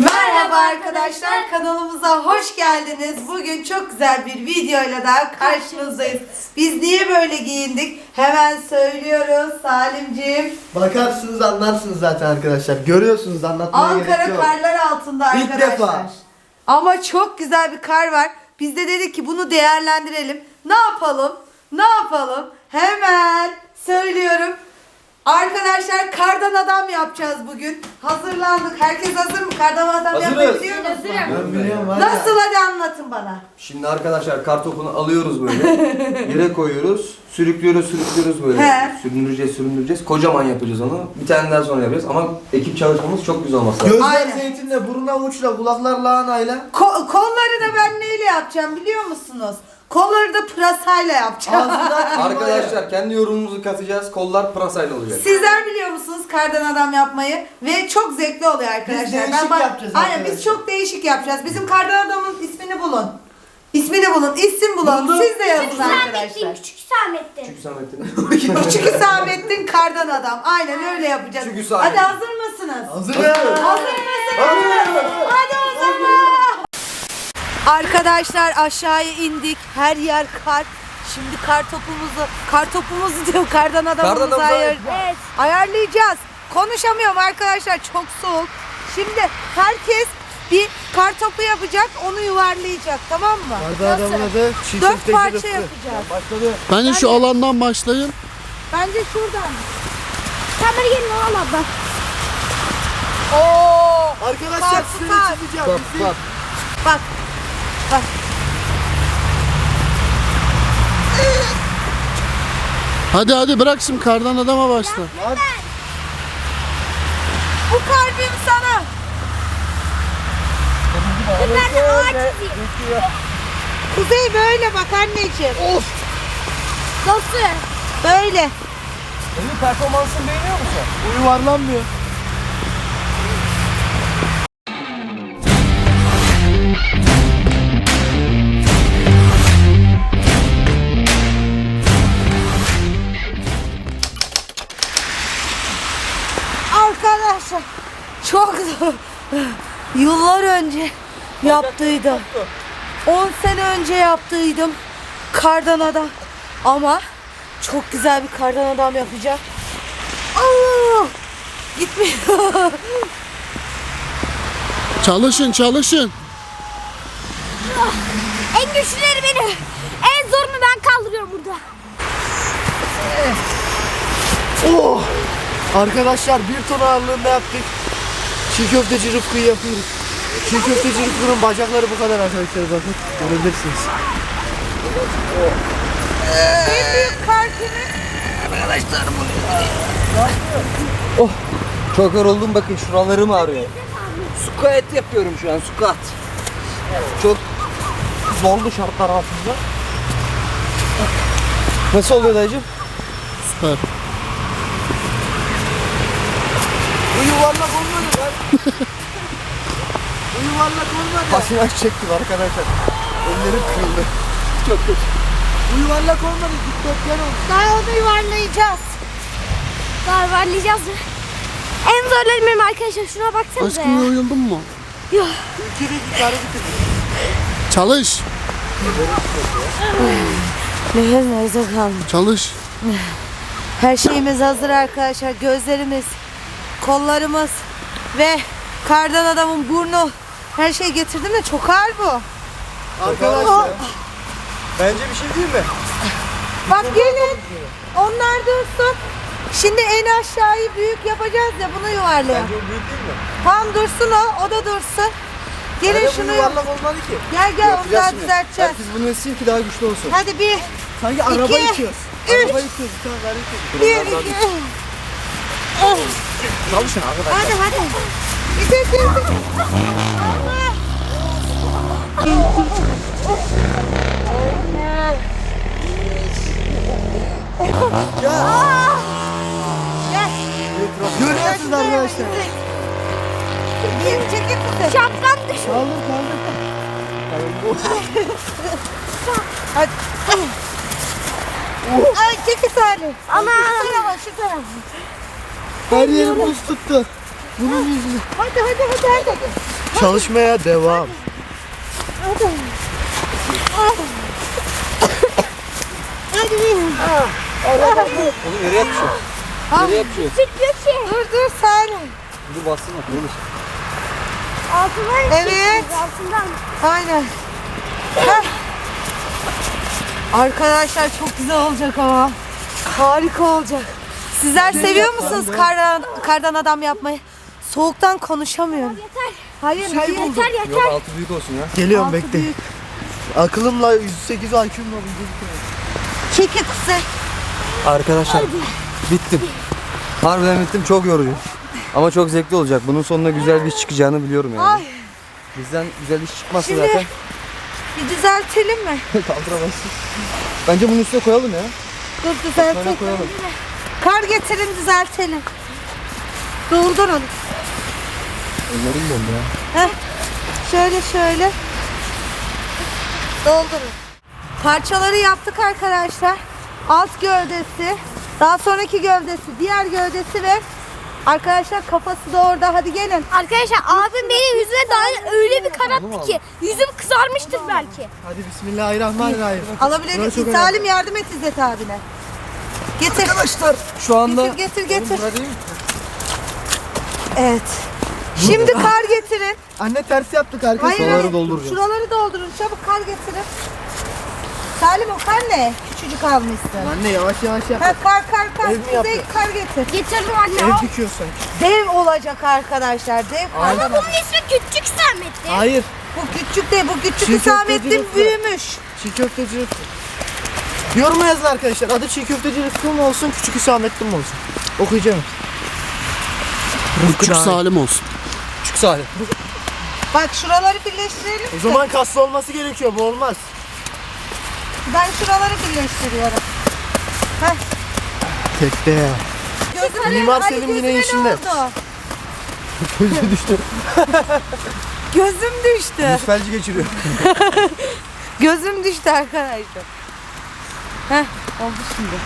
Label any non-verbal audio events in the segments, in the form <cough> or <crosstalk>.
Merhaba arkadaşlar kanalımıza hoş geldiniz. Bugün çok güzel bir videoyla daha karşınızdayız. Biz niye böyle giyindik? Hemen söylüyoruz Salimciğim. Bakarsınız anlarsınız zaten arkadaşlar. Görüyorsunuz anlatmaya gerek Ankara yok. karlar altında İlk arkadaşlar. defa. Ama çok güzel bir kar var. Biz de dedik ki bunu değerlendirelim. Ne yapalım? Ne yapalım? Hemen söylüyorum. Arkadaşlar kardan adam yapacağız bugün. Hazırlandık. Herkes hazır mı? Kardan adam yapmayı Hazırız. biliyor musun? Ben biliyorum var ya. Nasıl hadi anlatın bana. Şimdi arkadaşlar kar topunu alıyoruz böyle. <laughs> Yere koyuyoruz. Sürüklüyoruz sürüklüyoruz böyle. He. Süründüreceğiz süründüreceğiz. Kocaman yapacağız onu. Bir tane daha sonra yapacağız ama ekip çalışmamız çok güzel olması lazım. Gözler Aynen. zeytinle, burun avuçla, kulaklar lahanayla. Ko- kolları da ben neyle yapacağım biliyor musunuz? Kolları da pırasayla kıyma <laughs> Arkadaşlar kendi yorumumuzu katacağız. Kollar pırasayla olacak. Sizler biliyor musunuz kardan adam yapmayı ve çok zevkli oluyor arkadaşlar. Biz değişik bak- yapacağız Aynen arkadaşlar. biz çok değişik yapacağız. Bizim kardan adamın ismini bulun. İsmini bulun, isim bulun. Buldum. Siz de yazın Küçük arkadaşlar. Hüsamettin, küçük Hüsamettin. Çünkü <laughs> Samet'in. <laughs> Küçük Hüsamettin kardan adam. Aynen öyle yapacağız. Küçük Hüsamettin. Hadi hazır mısınız? Hazırım. Hazır mısınız? Hadi. Arkadaşlar aşağıya indik. Her yer kar. Şimdi kar topumuzu, kar topumuzu diyor kardan adamımızı ayar, Evet. ayarlayacağız. Konuşamıyorum arkadaşlar çok soğuk. Şimdi herkes bir kar topu yapacak, onu yuvarlayacak tamam mı? Arda adamın adı çiğ Dört köfteci parça Rıfkı. yapacağız. Başladı. Bence şu alandan başlayın. Bence şuradan. Beni gelin al abla. Oo! Arkadaşlar Kar size tutar. çizeceğim. Bak Bizim- bak. Bak. Bak. Hadi hadi bırak şimdi kardan adama başla. Lan, Bu kalbim sana. Ben de ağaç çizeyim. Kuzey böyle bak anneciğim. Nasıl? Böyle. Senin performansını beğeniyor musun? Bu yuvarlanmıyor. Arkadaşlar çok zor. Yıllar önce yaptıydım. 10 sene önce yaptıydım. Kardan adam. Ama çok güzel bir kardan adam yapacağım. Aa! Gitmiyor. Çalışın çalışın. En güçlüleri beni. En zorunu ben kaldırıyorum burada. Oh! Arkadaşlar bir ton ağırlığında yaptık. Çiğ köfteci Rıfkı'yı yapıyoruz. Çiğ köfteci Rıfkı'nın bacakları bu kadar arkadaşlar bakın. Görebilirsiniz. en büyük kartını Çok yoruldum bakın şuralarım ağrıyor. Squat yapıyorum şu an squat. Çok zorlu şartlar altında. Nasıl oluyor dayıcım? Süper. Bu yuvarlak olmadı lan. Bu yuvarlak olmadı. Pasinaj çektim arkadaşlar. Ellerim kırıldı. Çok kötü. Bu yuvarlak olmadı. Dikdörtgen oldu. daha onu yuvarlayacağız. Daha varlayacağız mı? En zorları benim arkadaşlar. Şuna baksanıza Aşkım ya. yoruldun mu? Yok. İki bir yukarı bitirdi. Çalış. Nefes nefese kalmış. Çalış. Her şeyimiz hazır arkadaşlar. Gözlerimiz, kollarımız ve kardan adamın burnu. Her şey getirdim de çok ağır bu. Arkadaşlar. Bence bir şey değil mi? Bak gelin. Onlar dursun. Şimdi en aşağıyı büyük yapacağız ya bunu yuvarlayalım. Bence o büyük değil mi? Tam dursun o, o da dursun. Gelin Bence şunu yuvarlak olmadı ki. Gel gel onu Yapacağız daha şimdi. düzelteceğiz. Herkes bunu etsin ki daha güçlü olsun. Hadi bir, Sanki araba İki, itiyoruz. üç. Araba itiyoruz. Bir tane gari itiyoruz. bir, iki. Çalışın arkadaşlar. Hadi hadi. İtek itek. Gel. Görüyorsunuz arkadaşlar. Bir çekil kızım. Şapkam düştü. Kaldır kaldır. Hadi. Ay çekil Salih. Ana. Şu tarafa şu tarafa. Her yerim buz tuttu. Bunun yüzünden. Hadi hadi hadi hadi. Çalışmaya devam. Oğlum nereye yapışıyor? Nereye yapışıyor? Dur dur Salim. Dur bassana. Dur. Altından Evet. Altından. Aynen. Heh. Arkadaşlar çok güzel olacak ama. Harika olacak. Sizler seviyor musunuz kardan, kardan adam yapmayı? Soğuktan konuşamıyorum. Yeter. Hayır hayır. Yeter yeter. Yok altı büyük olsun ya. Geliyorum Altı bekle. büyük. Akılımla 108 IQ'mla bildim. Çekil kuzey. Arkadaşlar bittim. Harbiden bittim çok yorucu. Ama çok zevkli olacak. Bunun sonunda güzel bir iş çıkacağını biliyorum yani. Ay. Bizden güzel iş çıkmazsa Şimdi- zaten Bir düzeltelim mi? <laughs> kaldıramazsın. Bence bunun üstüne koyalım ya. Dur düzeltelim. koyalım. Kar getirin düzeltelim. Doldurun. Ellerim dondu ya. Heh. Şöyle şöyle. Doldurun. Parçaları yaptık arkadaşlar. Alt gövdesi, daha sonraki gövdesi, diğer gövdesi ve arkadaşlar kafası da orada. Hadi gelin. Arkadaşlar abim benim yüzüme daha öyle bir kar attı ki yüzüm kızarmıştır belki. Hadi bismillahirrahmanirrahim. Alabilir misin? Salim yardım et İzzet abine. Getir. Arkadaşlar şu anda Getir getir getir. Evet. Şimdi kar getirin. Anne ters yaptık arkadaşlar. Hayır, Şuraları hayır. dolduracağız. Şuraları doldurun. Çabuk kar getirin. Salim o kar ne? Küçücük almışsın. Anne yavaş yavaş yap. Ha, kar kar kar. Ev mi yapıyor? kar getir. Getirdim anne. Ev al. dikiyorsun. Dev olacak arkadaşlar. Dev Ama kardan. bunun ismi Küçük Samet'ti. Hayır. Bu küçük de bu küçük Çiğ Hüsamettin büyümüş. Çiğ köfteci Rıfkı. Yoruma yazın arkadaşlar. Adı çiğ köfteci Rıfkı mı olsun, küçük Hüsamettin mi olsun? Okuyacağım. Küçük Salim olsun. Küçük Salih. Bak şuraları birleştirelim. O zaman kaslı olması gerekiyor. Bu olmaz. Ben şuraları birleştiriyorum. Heh. Tekte. Gözüme, Mimar Ali Selim yine işinde. <laughs> Gözü düştü. Gözüm düştü. Felci geçiriyor. <laughs> Gözüm düştü arkadaşlar. Heh oldu şimdi.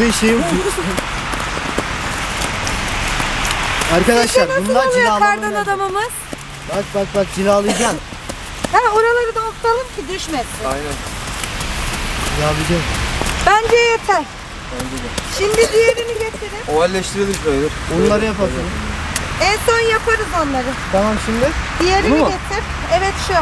Ve şey Arkadaşlar Nasıl bunlar oluyor cilalama. kardan adamımız? Bak bak bak cilalayacaksın. <laughs> Ha oraları da oktalım ki düşmesin. Aynen. Cilalayacağım. Bence yeter. Şimdi diğerini getirin. Ovalleştirelim şurayı. Onları yapalım. En son yaparız onları. Tamam şimdi. Diğerini Bunu mu? getir. Evet şu.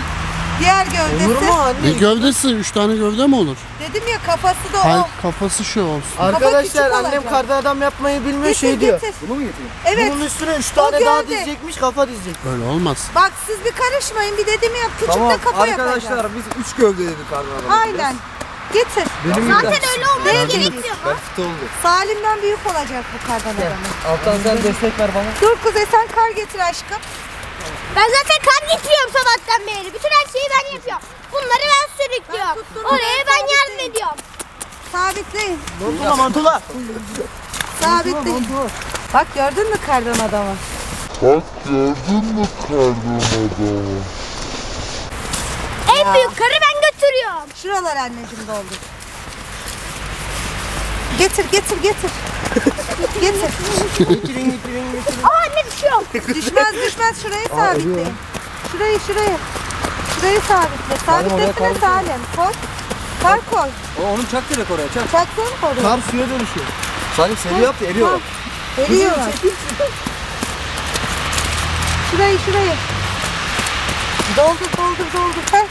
Diğer gövdesi. Olur mu Bir anne? gövdesi, üç tane gövde mi olur? Dedim ya kafası da Hayır, o. kafası şu olsun. Arkadaşlar küçük annem olacak. kardan adam yapmayı bilmiyor Getir, şey diyor. getir. Bunu mu getireyim? Evet. Bunun üstüne 3 tane daha gövde. dizecekmiş kafa dizecek. Öyle olmaz. Bak siz bir karışmayın. Bir dedim ya küçük Tamam de kafa yapacağız. arkadaşlar biz üç gövde dedik kardan adamı. Aynen. Getir. Benim Zaten öyle olması Değil. gerekiyor. Ben fit oldu. Salim'den büyük olacak bu kardan adamı. Alttan sen destek ver bana. Dur Kuzey sen kar getir aşkım. Ben zaten kar getiriyorum sabahtan beri. Bütün her şeyi ben yapıyorum. Bunları ben sürüklüyorum. tuttum, Oraya ben ben yardım ediyorum. Sabitleyin. Mantula mantula. Sabitleyin. Bak gördün mü kardan adamı? En büyük karı ben götürüyorum. Şuralar anneciğim doldur. Getir getir getir. <laughs> getir. Aa anne düşüyor. <laughs> Düşmez düşmez şurayı sabitleyin. Şurayı şurayı. Şurayı sabitle. oraya Sabitlesene kar Salim. Koy. Kar koy. O, onu çak direkt oraya çak. Çaksana koy. Kar suya dönüşüyor. Salim seri yaptı eriyor. Eriyorlar. Şurayı şurayı. Doldur doldur doldur. Heh.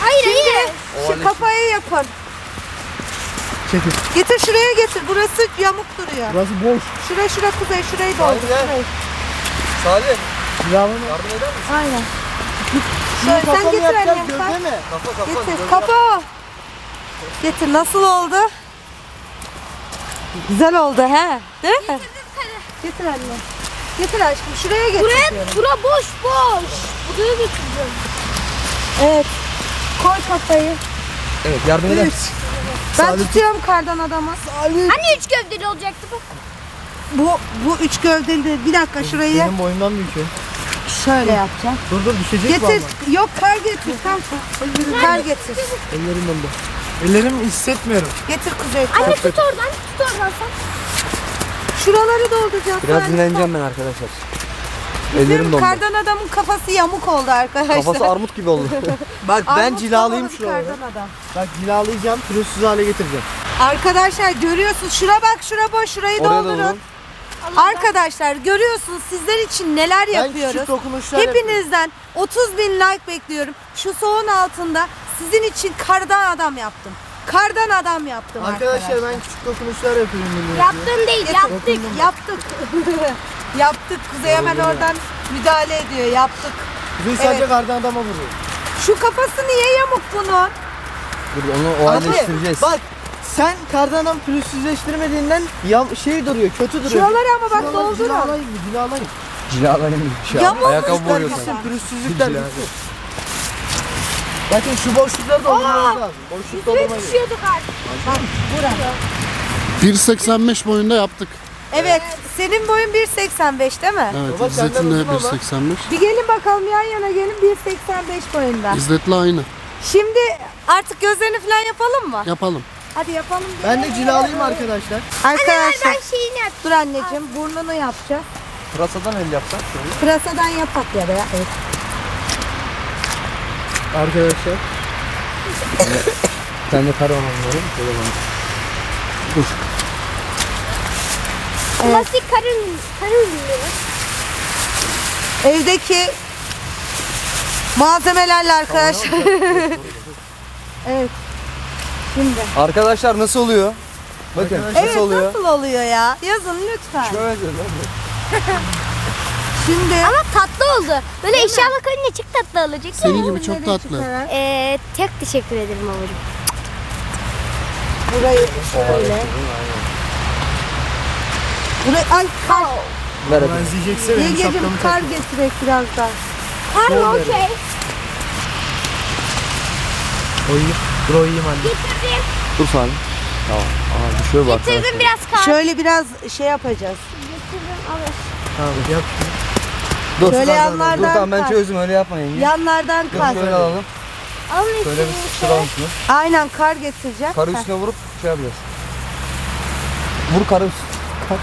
Hayır hayır. Şu kafayı yapın. Çekil. Getir şuraya getir. Burası yamuk duruyor. Burası boş. Şura şura kuzey şurayı doldur. gel. Şurayı. Yardım eder misin? Aynen. Şöyle sen Kafa getir annem. mi? Kafa kafa. Getir. Kapa. Getir. Nasıl oldu? Güzel oldu he. Değil mi? Getir anne. Getir aşkım. Şuraya getir. Buraya, diyorum. bura boş boş. Buraya götüreceğim. Evet. Koy kafayı. Evet yardım eder. Ben tutuyorum kardan adamı. Hani üç gövdeli olacaktı bu? Bu bu üç gövdeli de bir dakika şurayı Benim boyumdan büyük ya. şöyle yapacağım. Dur dur düşecek Getir. valla. Yok kar getir. Kar, kar getir. Ellerim dondu. Ellerimi hissetmiyorum. Getir kuzey. Anne tut oradan, tut oradan sen. Şuraları dolduracağız. Biraz dinleneceğim ben arkadaşlar. Ellerim Bizim dondu. kardan adamın kafası yamuk oldu arkadaşlar. Kafası armut gibi oldu. <laughs> Bak ben Armut cilalayayım şuraları. kardan adam. Bak cilalayacağım, pürüzsüz hale getireceğim. Arkadaşlar görüyorsunuz şura bak şura boş şurayı Oraya doldurun. doldurun. Arkadaşlar görüyorsunuz sizler için neler Ben yapıyoruz. küçük dokunuşlar yapıyorum. Hepinizden 30 bin like bekliyorum. Şu soğun altında sizin için kardan adam yaptım. Kardan adam yaptım arkadaşlar. Arkadaşlar ben küçük dokunuşlar yapıyorum. millete. Yaptığın değil yaptık. Yaptık, <laughs> yaptık. Kuzey hemen oradan müdahale ediyor. Yaptık. Kuzey sadece Evet. kardan adama vuruyor. Şu kafası niye yamuk bunun? Dur onu o Abi, halleştireceğiz. Bak sen kardan adam pürüzsüzleştirmediğinden ya şey duruyor, kötü duruyor. Şuraları ama bak doldurun. Cilalayayım mı? Cilalayayım. Cilalayın bir şey. Yamuk Ayakkabı boyuyor gitsin, sanki. pürüzsüzlükler Cila. gitsin. Bakın şu boşlukları doldurmamız lazım. Boşluk doldurma gerekiyor. Düşüyorduk artık. 1.85 boyunda yaptık. Evet. Senin boyun 1.85 değil mi? Evet Baba, İzzet'in de uzun ama. 1.85. Bir gelin bakalım yan yana gelin 1.85 boyunda. İzzet'le aynı. Şimdi artık gözlerini falan yapalım mı? Yapalım. Hadi yapalım. Ben de cilalayayım arkadaşlar. Arkadaşlar Ben şeyini yap. dur anneciğim burnunu yapacağız. Pırasadan el yapsak şöyle. Pırasadan yapak ya da ya. Evet. Arkadaşlar. Bir tane kar var onların. Bana. Klasik karın, karın ürünleri. Evdeki malzemelerle arkadaşlar. <laughs> evet. Şimdi. Arkadaşlar nasıl oluyor? Bakın nasıl Evet oluyor? nasıl oluyor ya? Yazın lütfen. Şöyle Şimdi Ama tatlı oldu. Böyle eşyalar koyunca çok tatlı olacak. Senin gibi çok tatlı. Ee, tek teşekkür ederim babacığım. Burayı şöyle. Burayı ay kar. Ver hadi. Ben ziyecekse benim Yengecim şapkamı kar tak. getirek biraz daha. Var mı okey? Oyayım. Dur oyayım anne. Getirdim. Dur Salim. Tamam. Aa düşüyor bak. Getirdim biraz kar. Şöyle biraz şey yapacağız. Getirdim alır. Tamam yap. Dur. Şöyle Dur yanlardan tamam ben kar. çözdüm öyle yapmayın. Ya. Yanlardan Dur kar. şöyle alalım. Alın Şöyle bir sıkıştıralım şunu. Aynen kar getireceğim. Karı üstüne vurup şey yapacağız. Vur karı üstüne.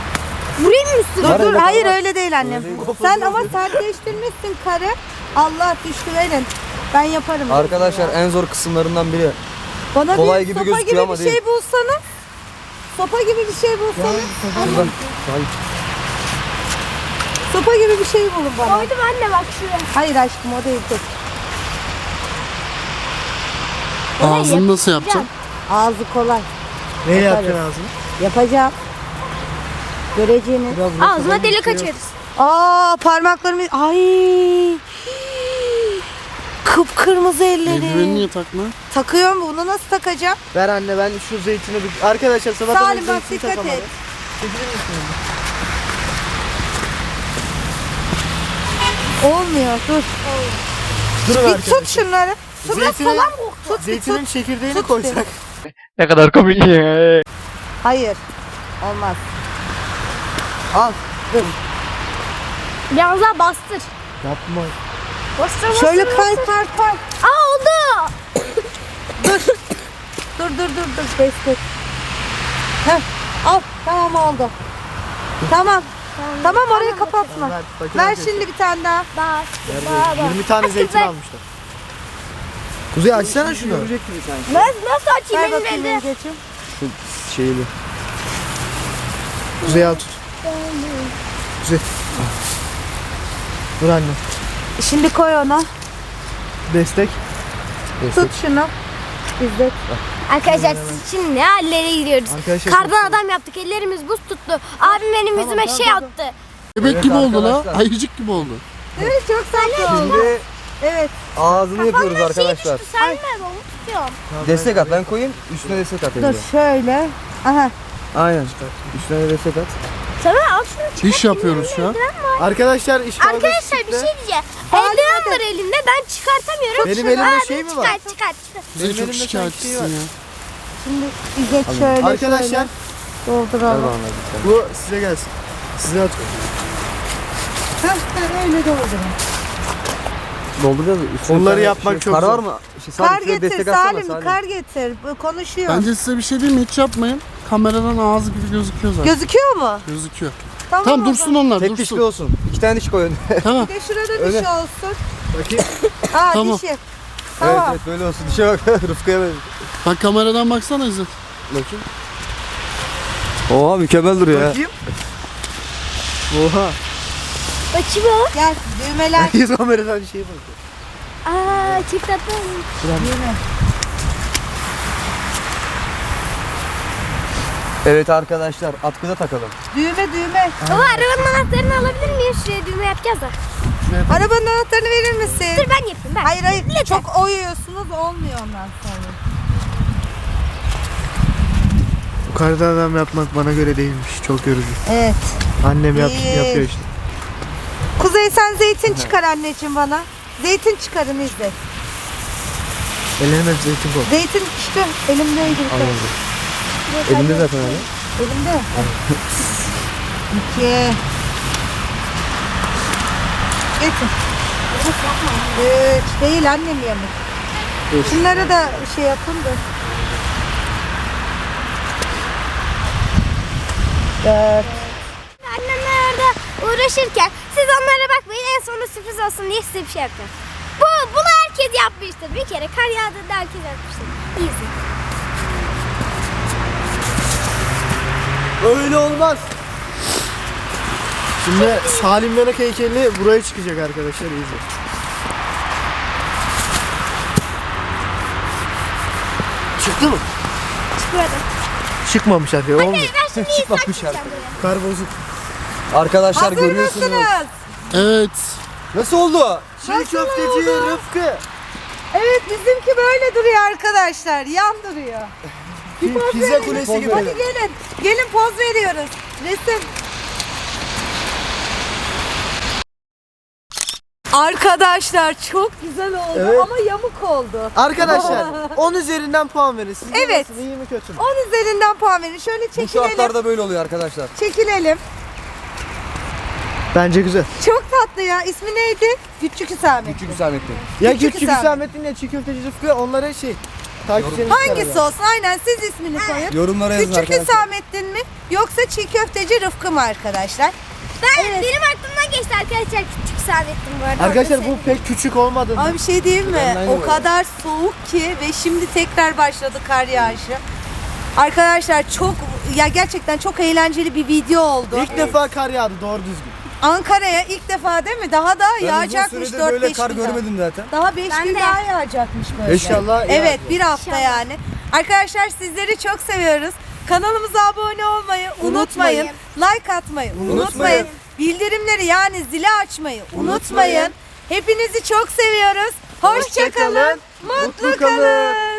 Vurayım mı üstüne? Dur Var dur öyle hayır öyle değil annem. Sen ama sertleştirmişsin karı. Allah düştü verin. Ben yaparım. Arkadaşlar en zor kısımlarından biri. Bana kolay bir gibi sopa gözüküyor gibi ama bir değil. şey bulsanız. Sopa gibi bir şey bulsanız. Şurada. Salim. Sopa gibi bir şey bulun bana. Koydum anne bak şuraya. Hayır aşkım o değil dur. Ağzını nasıl yapacağım? Ağzı kolay. Neyle yapacaksın ağzını? Yapacağım. Göreceğiniz. Ağzına delik açarız. Aa parmaklarımı ay. Kıpkırmızı elleri. niye takma? Takıyorum bunu nasıl takacağım? Ver anne ben şu zeytini bir... Arkadaşlar sabah Salim bak dikkat et. Olmuyor dur. Durun Bir arkadaşlar. tut şunları. Tut Zeytini, Tut bir zeytinin tut. çekirdeğini Tut bir. koysak. Ne kadar komik ya. Hayır. Olmaz. Al. Biraz daha bastır. Yapma. Bastır bastır. Şöyle kay kay kay. Aa oldu. <coughs> Dur dur dur dur. Destek. Heh. Al. Tamam oldu. Tamam. Tamam orayı kapatma. Ver, Ver şimdi bir tane daha. Bak. Ver, ver. 20 tane zeytin almışlar. Kuzey açsana şunu. Nasıl, nasıl açayım Ver benim bakayım elde? Şu şeyli. Kuzey al tut. Kuzey. Dur anne. Şimdi koy ona. Destek. Tut şunu. İzzet. Arkadaşlar siz için ne hallere gidiyoruz. Arkadaşlar Kardan adam yaptık. Ellerimiz buz tuttu. Abim benim yüzüme şey attı. Bebek Evet gibi oldu la. arkadaşlar. Ayıcık gibi oldu. Evet çok tatlı oldu. Şimdi Evet. ağzını yapıyoruz Şey arkadaşlar. düştü, sen ver onu tutuyorum. Destek at ben koyayım üstüne destek at. Dur elinde. şöyle. Aha. Aynen. Üstüne de destek at. Sana al şunu çıkar. İş yapıyoruz şu an. Arkadaşlar iş kavgası Arkadaşlar bir çıktı. şey diyeceğim. Eldiven hadi. var elinde ben çıkartamıyorum. Benim elimde Abim şey mi var? Çıkar çıkar. Bize Benim çok elimde şikayetçisin sanki şey ya. Şimdi İzzet şöyle Arkadaşlar şöyle dolduralım. bu size gelsin. Size at. Heh, öyle doldurun. Dolduracağız. Üstüne Onları tane yapmak çok Kar zor. var mı? Şey, Salim, Kar şuraya getir destek atsana, Salim. kar getir. Bu Konuşuyor. Bence size bir şey diyeyim mi? Hiç yapmayın. Kameradan ağzı gibi gözüküyor zaten. Gözüküyor mu? Gözüküyor. Tamam, Tamam dursun onlar Tek dişli dursun. olsun. İki tane diş koy önüne. Tamam. Bir de şurada Öyle. dişi olsun. Bakayım. <laughs> Ha Tamam. dişi. Evet Tamam. evet böyle olsun. Dişe bak. <laughs> Rıfkı'ya böyle. Bak kameradan baksana İzzet. Bakayım. Oha mükemmel duruyor ya. Bakayım. Oha. Bakayım o. Gel düğmeler. Herkes kameradan bir şeye bakıyor. Aa çift atlı. Evet arkadaşlar atkıda takalım. Düğme düğme. Baba arabanın anahtarını alabilir miyim? Şuraya düğme yapacağız da. Arabanın anahtarını verir misin? Dur ben yapayım ben. Hayır hayır Lütfen. çok oyuyorsunuz olmuyor ondan sonra. Bu kardan adam yapmak bana göre değilmiş. Çok yorucu. Evet. Annem yap, İyi. yapıyor işte. Kuzey sen zeytin çıkar anneciğim bana. Zeytin çıkarın izle. Ellerine zeytin koy. Zeytin işte elimdeydi. bir tane. Elimde zaten abi. Elimde. İki. Getir. Üç. Değil annem yamuk. Şunları da şey yapın da. Dört. Annemler orada uğraşırken siz onlara bakmayın en sonunda sürpriz olsun diye size bir şey yapacağım. Bu, bunu herkes yapmıştır. Bir kere kar yağdığında herkes yapmıştır. Easy. Öyle olmaz. Şimdi Salim Yanak heykeli buraya çıkacak arkadaşlar iyice. Çıktı mı? Burada. Çıkmamış arkadaşlar. Olmuyor. Ben şimdi Çıkmamış saklayacağım buraya. Kar bozuk. Arkadaşlar Hazır görüyorsunuz. mısınız? Evet. Nasıl oldu? Çiğ Nasıl köfteci oldu? Rıfkı. Evet bizimki böyle duruyor arkadaşlar. Yan duruyor. Pi- Pizza kulesi gibi. Hadi gelin. Gelin poz veriyoruz. Resim. Arkadaşlar çok güzel oldu Evet. ama yamuk oldu. Arkadaşlar <laughs> 10 üzerinden puan verin. Sizce Evet. nasıl? İyi mi kötü mü? 10 üzerinden puan verin. Şöyle Bu çekilelim. şartlarda böyle oluyor arkadaşlar. Çekilelim. Bence güzel. Çok tatlı ya. İsmi neydi? Küçük Hüsamettin. Küçük Hüsamettin. Ya Küçük küçük Hüsamettin. Hüsamettin ya çiğ köfteci Rıfkı onlara şey takipçilerimiz Hangisi olsun? Aynen siz ismini koyun. Yorumlara yazın Küçük arkadaşlar. Hüsamettin mi? Yoksa çiğ köfteci Rıfkı mı arkadaşlar? Ben, Benim aklımdan geçti arkadaşlar küçük Saadettin bu arada. Arkadaşlar bu pek küçük olmadı. Ama bir şey diyeyim mi? Aynı O böyle. kadar soğuk ki ve şimdi tekrar başladı kar yağışı. Arkadaşlar çok ya gerçekten çok eğlenceli bir video oldu. İlk defa kar yağdı doğru düzgün. Ankara'ya ilk defa değil mi? Daha da Ben yağacakmış süredir 4-5 böyle gün kar daha. görmedim zaten. Daha 5 Ben gün de. daha yağacakmış böyle. İnşallah yağar. Evet bir hafta İnşallah. yani. Arkadaşlar sizleri çok seviyoruz. Kanalımıza abone olmayı unutmayın. Like atmayı unutmayın. Unutmayın. Bildirimleri yani zili açmayı unutmayın. Hepinizi çok seviyoruz. Hoşçakalın. Hoşça kalın, Mutlu mutlu kalın. kalın.